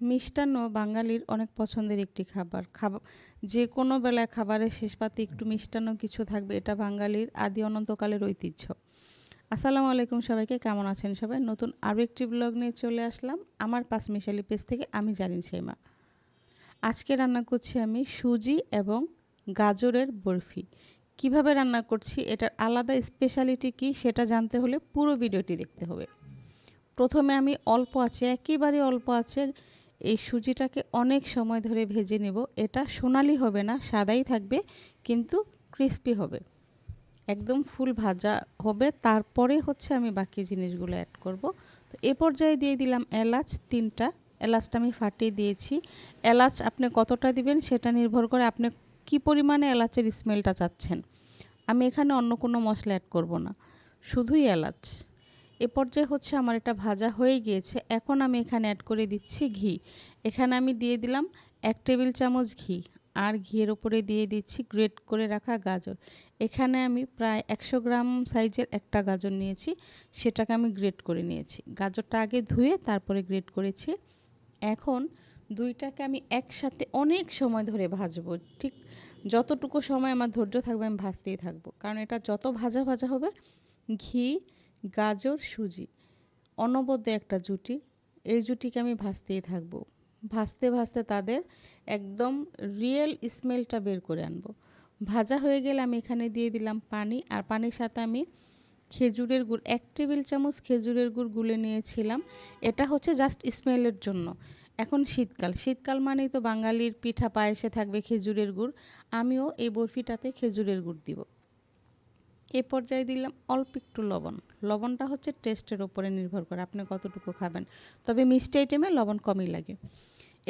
মিষ্টান্ন বাঙালির অনেক পছন্দের একটি খাবার। খাবার যে কোনো বেলায় খাবারের শেষ পাতে একটু মিষ্টান্ন কিছু থাকবে, এটা বাঙালির আদি অনন্তকালের ঐতিহ্য। আসসালামু আলাইকুম সবাইকে, কেমন আছেন সবাই? নতুন আরও একটি ব্লগ নিয়ে চলে আসলাম। আমার পাঁচ মিশালি পেজ থেকে আমি জানি সেইমা আজকে রান্না করছি আমি সুজি এবং গাজরের বরফি। কীভাবে রান্না করছি, এটার আলাদা স্পেশালিটি কি সেটা জানতে হলে পুরো ভিডিওটি দেখতে হবে। প্রথমে আমি অল্প আছে, একেবারে অল্প আছে এই সুজিটাকে অনেক সময় ধরে ভেজে নেব। এটা সোনালি হবে না, সাদাই থাকবে, কিন্তু ক্রিস্পি হবে। একদম ফুল ভাজা হবে। তারপরে হচ্ছে আমি বাকি জিনিসগুলো অ্যাড করব। তো এ পর্যায়ে দিয়ে দিলাম এলাচ তিনটা। এলাচটা আমি ফাটিয়ে দিয়েছি। এলাচ আপনি কতটা দিবেন সেটা নির্ভর করে আপনি কি পরিমাণে এলাচের স্মেলটা চাচ্ছেন। আমি এখানে অন্য কোনো মশলা অ্যাড করব না। শুধুই এলাচ। এ পর্যায়ে হচ্ছে আমার এটা ভাজা হয়ে গিয়েছে। এখন আমি এখানে অ্যাড করে দিচ্ছি ঘি। এখানে আমি দিয়ে দিলাম এক টেবিল চামচ ঘি আর ঘিয়ের ওপরে দিয়ে দিচ্ছি গ্রেট করে রাখা গাজর। এখানে আমি প্রায় একশো গ্রাম সাইজের একটা গাজর নিয়েছি। সেটাকে আমি গ্রেট করে নিয়েছি। গাজরটা আগে ধুয়ে তারপরে গ্রেট করেছি। এখন দুইটাকে আমি একসাথে অনেক সময় ধরে ভাজবো। ঠিক যতটুকু সময় আমার ধৈর্য থাকবে আমি ভাজতেই থাকব। কারণ এটা যত ভাজা ভাজা হবে, ঘি গাজর, সুজি। অনবদ্য একটা জুটি। এই জুটিকে আমি ভাজতেই থাকব। ভাজতে ভাজতে তাদের একদম রিয়েল স্মেলটা বের করে আনব। ভাজা হয়ে গেলে আমি এখানে দিয়ে দিলাম পানি। আর পানির সাথে আমি খেজুরের গুড়, এক টেবিল চামচ খেজুরের গুড় গুলে নিয়েছিলাম। এটা হচ্ছে জাস্ট স্মেলের জন্য। এখন শীতকাল। শীতকাল মানেই তো বাঙালির পিঠা পায়েসে থাকবে খেজুরের গুড়। আমিও এই বরফিটাতে খেজুরের গুড় দিব। এ পর্যায়ে দিলাম অল্প একটু লবণ। লবণটা হচ্ছে টেস্টের ওপরে নির্ভর করে, আপনি কতটুকু খাবেন। তবে মিষ্টি আইটেমে লবণ কমই লাগে।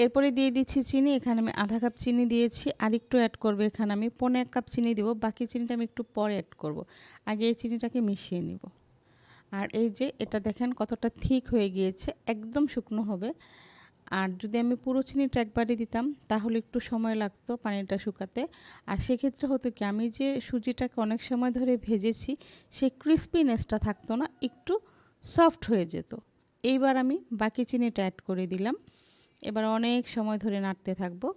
এরপরে দিয়ে দিচ্ছি চিনি, এখানে আমি আধা কাপ চিনি দিয়েছি, আর একটু অ্যাড করব এখানে আমি পনেরো এক কাপ চিনি দেবো, বাকি চিনিটা আমি একটু পরে অ্যাড করব। আগে এই চিনিটাকে মিশিয়ে নিব। আর এই যে, এটা দেখেন কতটা ঠিক হয়ে গিয়েছে, একদম শুকনো হবে। আর যদি আমি পুরো চিনিটা একবারে দিতাম, তাহলে একটু সময় লাগতো পানিটা শুকাতে। আর সেক্ষেত্রে হতো কি, আমি যে সুজিটাকে অনেক সময় ধরে ভেজেছি, সেই ক্রিস্পিনেসটা থাকতো না, একটু সফট হয়ে যেত। এইবার আমি বাকি চিনিটা অ্যাড করে দিলাম। এবার অনেক সময় ধরে নাড়তে থাকব।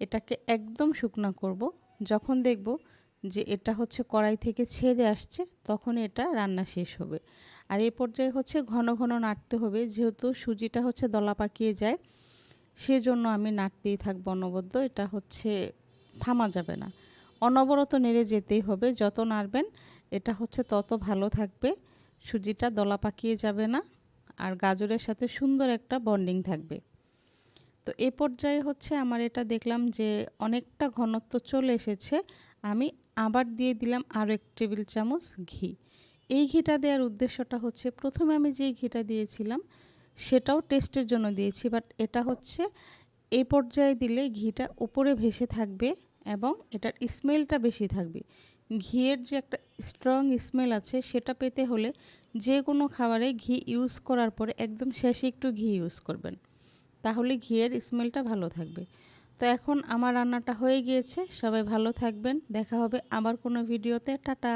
এটাকে একদম শুকনো করব। যখন দেখব যে এটা হচ্ছে কড়াই থেকে ছেড়ে আসছে, তখন এটা রান্না শেষ হবে। আর এই পর্যায়ে হচ্ছে ঘন ঘন নাড়তে হবে। যেহেতু সুজিটা হচ্ছে দলা পাকিয়ে যায়, সেজন্য আমি নাড়তেই থাকব অনবদ্য। এটা হচ্ছে থামা যাবে না। অনবরত নেড়ে যেতেই হবে। যত নাড়বেন, এটা হচ্ছে তত ভালো থাকবে। সুজিটা দলা পাকিয়ে যাবে না আর গাজরের সাথে সুন্দর একটা বন্ডিং থাকবে। তো এ পর্যায়ে হচ্ছে আমার এটা দেখলাম যে অনেকটা ঘনত্ব চলে এসেছে। আমি আবার দিয়ে দিলাম আরও এক টেবিল চামচ ঘি। এই ঘিটা দেওয়ার উদ্দেশ্যটা হচ্ছে, প্রথমে আমি যেই ঘিটা দিয়েছিলাম সেটাও টেস্টের জন্য দিয়েছি, বাট এটা হচ্ছে এই পর্যায়ে দিলে ঘিটা উপরে ভেসে থাকবে এবং এটার স্মেলটা বেশি থাকবে। ঘিয়ের যে একটা স্ট্রং স্মেল আছে সেটা পেতে হলে যে কোনো খাবারে ঘি ইউজ করার পরে একদম শেষে একটু ঘি ইউজ করবেন, তাহলে ঘিয়ের স্মেলটা ভালো থাকবে। তো এখন আমার রান্নাটা হয়ে গিয়েছে, সবাই ভালো থাকবেন, দেখা হবে আবার কোনো ভিডিওতে টাটা।